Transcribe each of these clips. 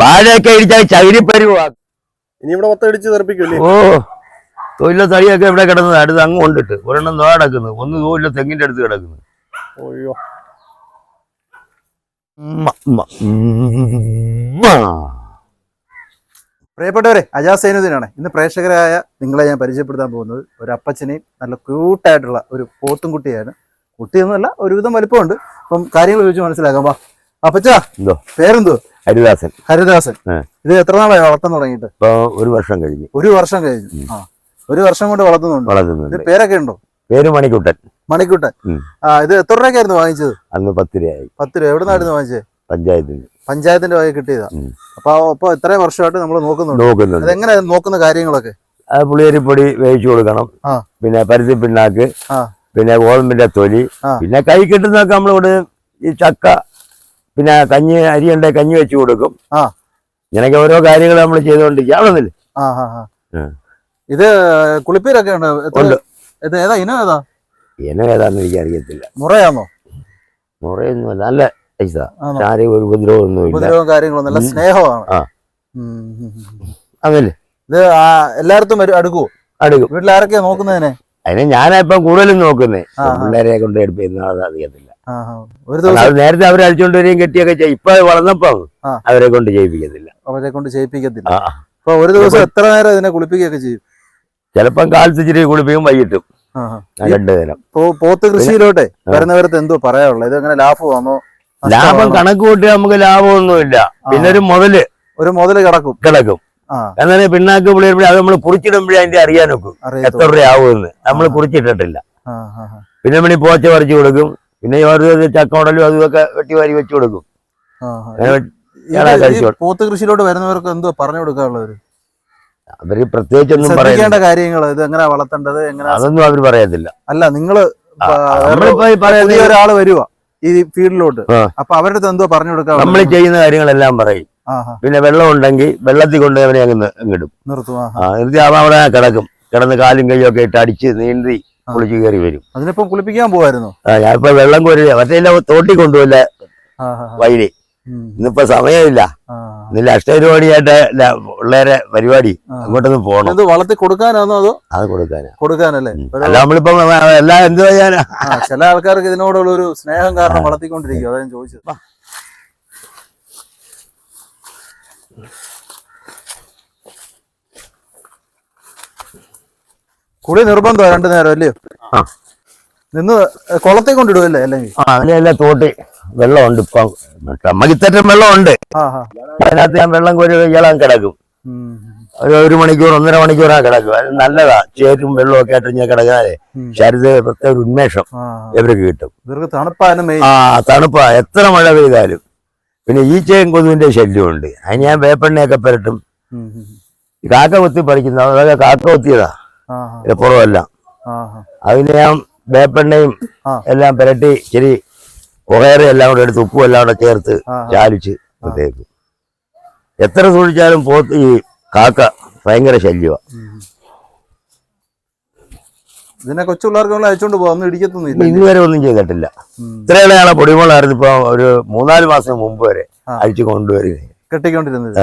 വാഴയൊക്കെ ഇടിച്ചാൽ ചകിരിപ്പരുവാ ഇനി ഇവിടെ മൊത്തം ഇടിച്ച് തെറിപ്പിക്കില്ലേ ഓ തൊഴില തടിയൊക്കെ ഇവിടെ കിടന്നത് അടുത്ത് അങ്ങ് കൊണ്ടിട്ട്. ഒരെണ്ണം നോ കിടക്കുന്നു. ഒന്ന് തോല്ല തെങ്ങിന്റെ അടുത്ത് കിടക്കുന്നു. പ്രിയപ്പെട്ടവരെ അജാസ് സൈനുദ്ദീനാണ്. ഇന്ന് പ്രേക്ഷകരായ നിങ്ങളെ ഞാൻ പരിചയപ്പെടുത്താൻ പോകുന്നത് ഒരു അപ്പച്ചനെയും നല്ല ക്യൂട്ടായിട്ടുള്ള ഒരു പോത്തും കുട്ടിയാണ്. കുട്ടിയൊന്നുമല്ല ഒരുവിധം വലിപ്പമുണ്ട്. അപ്പം കാര്യങ്ങൾ ചോദിച്ച് മനസ്സിലാക്കാം. വാ. അപ്പച്ചാ പേരെന്തോ? ഹരിദാസൻ. ഹരിദാസൻ. ഇത് എത്ര നാളായി വളർത്താൻ തുടങ്ങിയിട്ട്? ഇപ്പൊ ഒരു വർഷം കഴിഞ്ഞു. ഒരു വർഷം കഴിഞ്ഞു. ആ. ഒരു വർഷം കൊണ്ട് വളർത്തുന്നുണ്ട്. വളർത്തുന്നുണ്ട്. പേരൊക്കെ ഉണ്ടോ? പേര് മണിക്കുട്ടൻ. മണിക്കുട്ടൻ. ഇത് എത്ര രൂപയ്ക്കായിരുന്നു വാങ്ങിച്ചത്? അന്ന് പത്ത് രൂപയായി. പത്ത് രൂപ. എവിടെ നിന്നായിരുന്നു വാങ്ങിച്ചത് പഞ്ചായത്തിന് പഞ്ചായത്തിന്റെ വക കിട്ടിയതാ. അപ്പൊ അപ്പൊ ഇത്രയും വർഷമായിട്ട് നമ്മൾ നോക്കുന്നുണ്ട്. നോക്കുന്നുണ്ട്. എങ്ങനെ നോക്കുന്ന കാര്യങ്ങളൊക്കെ? അത് പുളിയരിപ്പൊടി വേവിച്ചു കൊടുക്കണം. പിന്നെ പരുത്തി പിണ്ണാക്ക്. പിന്നെ ഗോതമ്പിന്റെ തൊലി. പിന്നെ കൈ കിട്ടുന്നതൊക്കെ നമ്മളിവിടെ ഈ ചക്ക പിന്നെ കഞ്ഞി അരി ഉണ്ടെ കഞ്ഞി വെച്ചു കൊടുക്കും. ആ. ഇങ്ങനെയൊക്കെ ഓരോ കാര്യങ്ങൾ നമ്മൾ ചെയ്തുകൊണ്ടിരിക്കുക ആവുന്നില്ല ആ ആ ആ. ഇത് കുളിപ്പീരൊക്കെ ഉണ്ട്. ഉണ്ട്. ഇത് ഏതാ? ഇനം ഏതാ? ഏതാന്ന് എനിക്ക് അറിയത്തില്ല. മുറയാണോ മുറയൊന്നും നല്ല പൈസ. ആണോ? ആരെയും ഒരു ഉപദ്രവമൊന്നും ഇല്ല. ഉപദ്രവവും കാര്യങ്ങളും നല്ല ഉം. സ്നേഹമാണ്. ആ. ഉം, ഉം, ഉം. അതല്ലേ? ഇത് ആ എല്ലായിടത്തും വരും അടുക്കുവോ? അടുക്കും. വീട്ടിൽ ആരൊക്കെയാ നോക്കുന്നതിനെ? അതിനെ ഞാനിപ്പം കൂടുതലും നോക്കുന്നേ. ആ, ആ. പിള്ളേരെ കൊണ്ട് എടുപ്പിക്കുന്ന അറിയത്തില്ല. ഒരു ദിവസം നേരത്തെ അവരെ അടിച്ചോണ്ട് വരികയും കെട്ടിയൊക്കെ ചെയ്യും. ഇപ്പൊ വളർന്നപ്പോ അവരെ കൊണ്ട് ചെയ്യിപ്പിക്കത്തില്ല. അവരെ കൊണ്ട് ചെയ്യിപ്പിക്കത്തില്ല. അപ്പൊ ഒരു ദിവസം എത്ര നേരം ഇതിനെ കുളിപ്പിക്കുകയൊക്കെ ചെയ്യും? ചിലപ്പം കാലത്ത് ഇച്ചിരി കുളിപ്പിക്കും വൈകിട്ടും. രണ്ടു നേരം. പോത്ത് കൃഷിയിലോട്ടെ വരുന്നവരത്ത് എന്തോ പറയാനുള്ളത്? ഇത് എങ്ങനെ ലാഭമാണോ ലാഭം? കണക്ക് കൂട്ടി നമുക്ക് ലാഭമൊന്നുമില്ല. പിന്നെ ഒരു മുതൽ. ഒരു മുതൽ കിടക്കും. കിടക്കും. എന്നാലും പിണ്ണാക്ക് പുളിയപ്പോഴേ അത് നമ്മൾ കുറിച്ചിടുമ്പോഴേ അതിന്റെ അറിയാൻ നോക്കും എത്ര അറിയത്തുള്ളൂ രൂപ ആവുമെന്ന് നമ്മൾ. കുറിച്ചിട്ടിട്ടില്ല. പിന്നെ മണി പോച്ച പറിച്ചു കൊടുക്കും. പിന്നെ ഒരു ചക്കോടലും അതും ഒക്കെ വെട്ടി വാരി വെച്ചു കൊടുക്കും. പോത്ത് കൃഷിയിലോട്ട് വരുന്നവർക്ക് എന്തോ പറഞ്ഞു കൊടുക്കാനുള്ളത് അവർ പ്രത്യേകിച്ച് ഒന്നും പറയേണ്ട കാര്യങ്ങൾ ഇത് എങ്ങനെ വളർത്തേണ്ടത് എങ്ങനെ അതൊന്നും അവർ പറയത്തില്ല. അല്ല നിങ്ങൾ ഒരാൾ വരുവാ ഈ ഫീൽഡിലോട്ട്. അപ്പൊ അവരുടെ അടുത്ത് എന്തോ പറഞ്ഞു കൊടുക്കാം നമ്മൾ ചെയ്യുന്ന കാര്യങ്ങളെല്ലാം പറയും. പിന്നെ വെള്ളം ഉണ്ടെങ്കിൽ വെള്ളത്തിൽ കൊണ്ട് അവനെ അങ്ങ് ഇടും. നിർത്തും അവൻ അവിടെ കിടക്കും. കിടന്ന് കാലും കൈയൊക്കെ ഇട്ട് അടിച്ച് നീന്തി. കുളിച്ച് കയറി വരും. അതിനിപ്പോ കുളിപ്പിക്കാൻ പോവായിരുന്നു? ആ ഞാനിപ്പോ വെള്ളം കോരില്ല മറ്റേ തോട്ടി കൊണ്ടുപോയില്ല വൈലി ഇന്നിപ്പോ സമയമില്ല. ഇന്നില്ല അഷ്ടപരിപാടിയായിട്ട് പിള്ളേരെ പരിപാടി. അങ്ങോട്ടൊന്നും പോകണം ഇത് വളർത്തി കൊടുക്കാനാണോ അതോ? അത് കൊടുക്കാനാ. കൊടുക്കാനല്ലേ? അല്ല നമ്മളിപ്പോ എല്ലാം എന്ത് ചെയ്യാനാ? ചില ആൾക്കാർക്ക് ഇതിനോടുള്ള ഒരു സ്നേഹം കാരണം വളർത്തിക്കൊണ്ടിരിക്കും അതാ ഞാൻ ചോദിച്ചത്. കുളി നിർബന്ധമാണ് രണ്ടു നേരം അല്ലയോ ആ. നിന്ന് കൊളത്തെ കൊണ്ടിടുവല്ലേ അല്ലെങ്കിൽ? ആ അതിലെല്ലാം തോട്ടി. വെള്ളമുണ്ട് ഇപ്പൊ. നമ്മക്കിത്തരം വെള്ളമുണ്ട്. അതിനകത്ത് ഞാൻ വെള്ളം കോരി ഇയാളാൻ കിടക്കും. ഒരു ഒരു മണിക്കൂർ ഒന്നര മണിക്കൂറാ കിടക്കും അത് നല്ലതാ. ചേറ്റും വെള്ളവും ഒക്കെ ആയിട്ട് ഞാൻ കിടക്കാതെ ശരീര പ്രത്യേക ഒരു ഉന്മേഷം ഇവർക്ക് കിട്ടും. ആ തണുപ്പാ. എത്ര മഴ പെയ്താലും. പിന്നെ ഈച്ചയും കൊതുവിന്റെ ശല്യമുണ്ട്. അതിന് ഞാൻ വേപ്പെണ്ണയൊക്കെ പുരട്ടും. കാക്ക കൊത്തി പറിക്കുന്ന അതൊക്കെ കാക്ക കൊത്തിയതാ. ആ അതിന് ഞാൻ വേപ്പെണ്ണയും എല്ലാം പുരട്ടി ഇച്ചിരി പുകയറി എല്ലാം കൂടെ എടുത്ത് ഉപ്പും എല്ലാം കൂടെ ചേർത്ത് ചാലിച്ച് തേക്കും എത്ര സൂക്ഷിച്ചാലും പോത്ത് ഈ കാക്ക ഭയങ്കര ശല്യമാണ്. ഇതിനെ കൊച്ചു പിള്ളേർക്ക് അയച്ചോണ്ട് പോവാ ഒന്നും ഇടിക്കത്തൊന്നുമില്ല ഇതുവരെ ഒന്നും ചെയ്തിട്ടില്ല. ഇത്രയുള്ള പൊടിമോളായിരുന്നു ഇപ്പൊ ഒരു മൂന്നാൽ മാസം മുമ്പ് വരെ. അഴിച്ചു കൊണ്ടുവരിക കെട്ടിക്കൊണ്ടിരുന്നത്.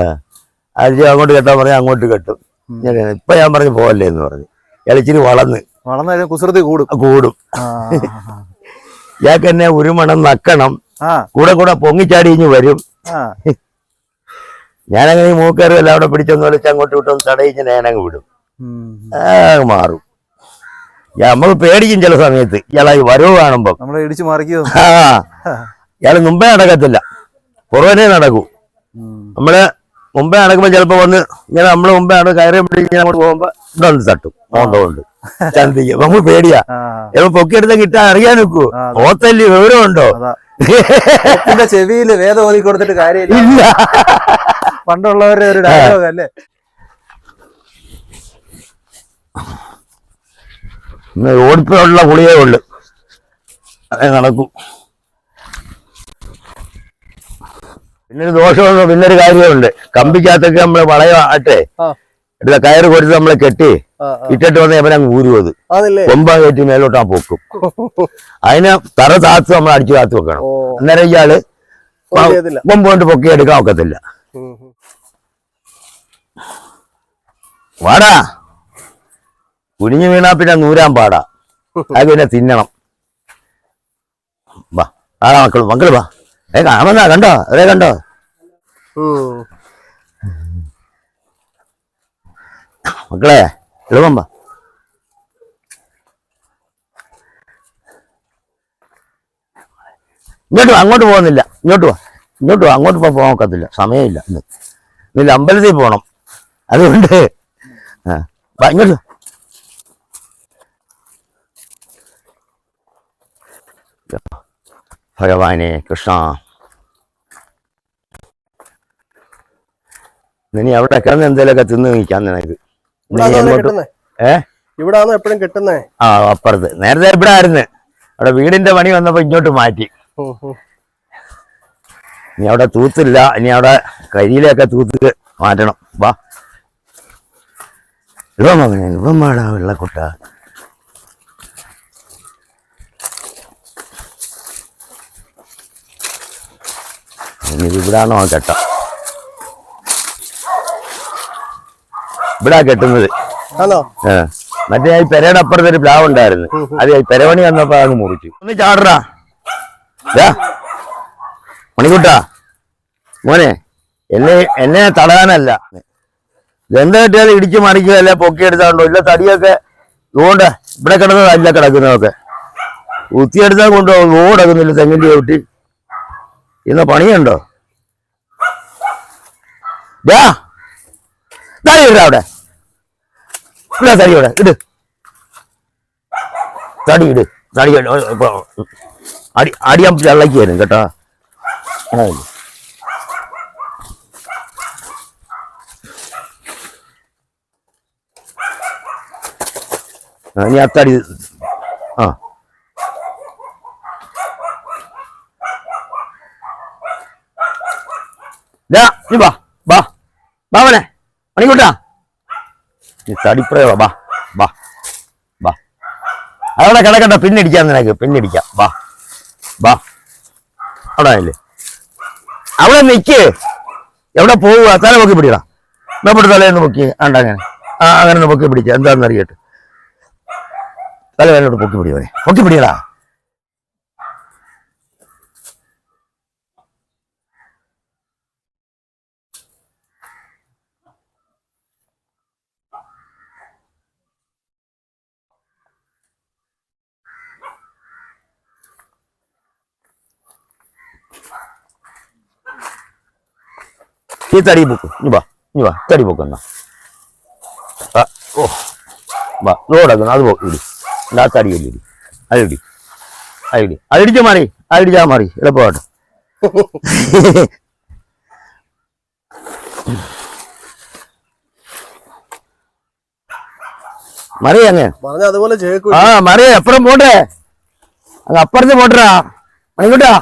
അഴിച്ച് അങ്ങോട്ട് കെട്ടാൻ പറഞ്ഞാൽ അങ്ങോട്ട് കെട്ടും. ഇപ്പൊ ഞാൻ പറഞ്ഞു പോവല്ലേ എന്ന് പറഞ്ഞു. ഇളച്ചിരി വളർന്ന്. വളർന്നു കുസൃതി കൂടും. കൂടും. ഇയാൾക്ക് എന്നെ ഉരുമണം നക്കണം. ആ, കൂടെ കൂടെ പൊങ്ങിച്ചാടി ഇഞ്ഞ് വരും. ഞാനങ്ങനെ മൂക്കറി എല്ലാം അവിടെ പിടിച്ചൊന്നും വിളിച്ച് അങ്ങോട്ട് വിട്ടൊന്ന് തടയിച്ച് ഞാനങ്ങ് വിടും. മാറും. നമ്മൾ പേടിക്കും ചില സമയത്ത്. ഇയാളെ വരവ് കാണുമ്പോ. ഇടിച്ചു മറിക്കുക ആ ഇയാൾ മുമ്പേ നടക്കത്തില്ല. പുറവനെ നടക്കൂ. നമ്മൾ മുമ്പേ നടക്കുമ്പോ ചിലപ്പോ വന്ന് ഇങ്ങനെ നമ്മൾ മുമ്പേ ആണ് കയറി പിടിച്ച് അങ്ങോട്ട് പോകുമ്പോ ഇവിടെ വന്ന് തട്ടും മോന്ത കൊണ്ട് ചന്തിക്ക്. നമുക്ക് പേടിയാ. ഇപ്പൊ ചിലപ്പോ പൊക്കിയെടുത്ത കിട്ടാൻ അറിയാൻ നിൽക്കൂ. ഓത്തല്ലി വിവരമുണ്ടോ? ചെവിയിൽ വേദം ഓതി കൊടുത്തിട്ട് കാര്യമില്ല. പണ്ടുള്ളവരുടെ ഒരു ഡയലോഗ് അല്ലേ? ഇന്ന് ഓടിപ്പോയുള്ള ഗുളിയേ ഉള്ളു. അതേ നടക്കും ഒരു ദോഷമുണ്ട് ഒരു കാര്യമുണ്ട് കമ്പിക്കകത്തൊക്കെ നമ്മൾ വളയാട്ടെ. എടുത്ത കയറ് കൊടുത്ത് നമ്മളെ കെട്ടി. ഇട്ടിട്ട് വന്ന് അവനെ അങ്ങ് ഊരും അത്. അതല്ലേ കൊമ്പ കയറ്റി മേലോട്ടാ പൊക്കും. അതിനെ തറ താത്ത് നമ്മൾ അടിച്ചു കാത്തു വെക്കണം. അന്നേരം ഇയാൾ കൊമ്പ് കൊണ്ട് പൊക്കി എടുക്കാൻ ഒക്കത്തില്ല. വാടാ. കുനിഞ്ഞു വീണാ പിന്നെ നൂരാൻ പാടാ. അത് പിന്നെ തിന്നണം. വാ ആടാ മക്കളും മക്കൾ വാ. ഏ കാണുന്നാ കണ്ടോ? അതേ കണ്ടോ? മക്കളെ എളുപ്പം വാ. ഇങ്ങോട്ട് വാ അങ്ങോട്ട് പോകുന്നില്ല. ഇങ്ങോട്ട് വാ. ഇങ്ങോട്ട് വാ അങ്ങോട്ട് പോവാൻ പോകാൻ ഒക്കത്തില്ല സമയമില്ല ഇന്ന്. ഇന്നില്ല അമ്പലത്തിൽ പോകണം അതുകൊണ്ട് ആ ഇങ്ങോട്ട്. ഭഗവാനെ കൃഷ്ണ. നീ അവിടെ കിടന്ന് എന്തെങ്കിലുമൊക്കെ തിന്ന് നിൽക്കാൻ നിനക്ക്. ഇവിടാണോ എപ്പോഴും കിട്ടുന്നേ? ആ അപ്പുറത്ത്. നേരത്തെ ഇവിടെ ആയിരുന്നു. അവിടെ വീടിന്റെ പണി വന്നപ്പോ ഇങ്ങോട്ട് മാറ്റി. ഇനി അവിടെ തൂത്തില്ല. ഇനി അവിടെ കരിയിലൊക്കെ തൂത്ത് മാറ്റണം. വാ. ഇവൻ മകനെ ഇവൻ വാടാ വെള്ളക്കുട്ട. ഇവിടാണോ ആ കെട്ട? ഇവിടാ കെട്ടുന്നത്. ആണോ? മറ്റേ ഈ പെരയുടെ അപ്പുറത്ത് ഒരു പ്ലാവ് ഉണ്ടായിരുന്നു. അത് ഈ പെരവണി വന്നപ്പോ അങ്ങ് മുറിച്ചു. ഒന്ന് ചാടറാ. മണിക്കുട്ടാ. മോനെ എന്നെ എന്നെ തടയാനല്ല. എന്ത് കിട്ടിയാലും ഇടിച്ചു മറിക്കുകയല്ല പൊക്കി പൊക്കിയെടുത്താണ്ടോ? ഇല്ല തടിയൊക്കെ ഇതുകൊണ്ട് ഇവിടെ കിടന്നതല്ല കിടക്കുന്നതൊക്കെ. കുത്തിയെടുത്താൽ കൊണ്ടുപോകും. ഓടക്കുന്നില്ല തെങ്ങിന്റെ ചവിട്ടി. ഇന്ന് പണിയുണ്ടോ? ഇടാ അവിടെ. ഇവിടെ തടി ഇവിടെ. ഇട്. തടി ഇട്. തടി ഇട്. അടി അടിയാൻ ചള്ളയ്ക്ക് വരും കേട്ടോ. ഇനി അത്തടി ആ. നീ വാ വാ വാ മോനെ. മണിക്കൂട്ടാ ഈ തടിപ്രയോ വാ വാ വാ. അവിടെ കിടക്കട്ടെ പിന്നടിക്കാം നിനക്ക് പിന്നടിക്കാം വാ വാ. അവിടെ അല്ലേ അവിടെ നിക്ക്. എവിടെ പോവുക? തല പൊക്കി പിടിക്കണം നമ്മുടെ തലേന്ന് പൊക്കി ആണ്ട അങ്ങനെ ആ അങ്ങനെ ഒന്ന് പൊക്കി പിടിക്കുക എന്താണെന്ന് അറിയട്ടെ. തല വേനോട് പൊക്കി പിടിയോനെ പൊക്കി പിടിക്കടാ ഈ തടി പൊക്ക് ഇനി വാ ഇനി വാ തടി പൊക്കുന്ന ഓ വാ റോഡാക്കുന്നു അത് ഇടി ആ തടി ഇടി അതിടി അതിടി അതിടിച്ചാ മാറി അതിടിച്ചാ മാറി എളുപ്പമായിട്ട് മറി അങ്ങ് അതുപോലെ ആ മറി അപ്പുറം പോട്ടെ. അങ്ങ് അപ്പുറത്ത് പോട്ടറാ മണിക്കൂട്ടാ.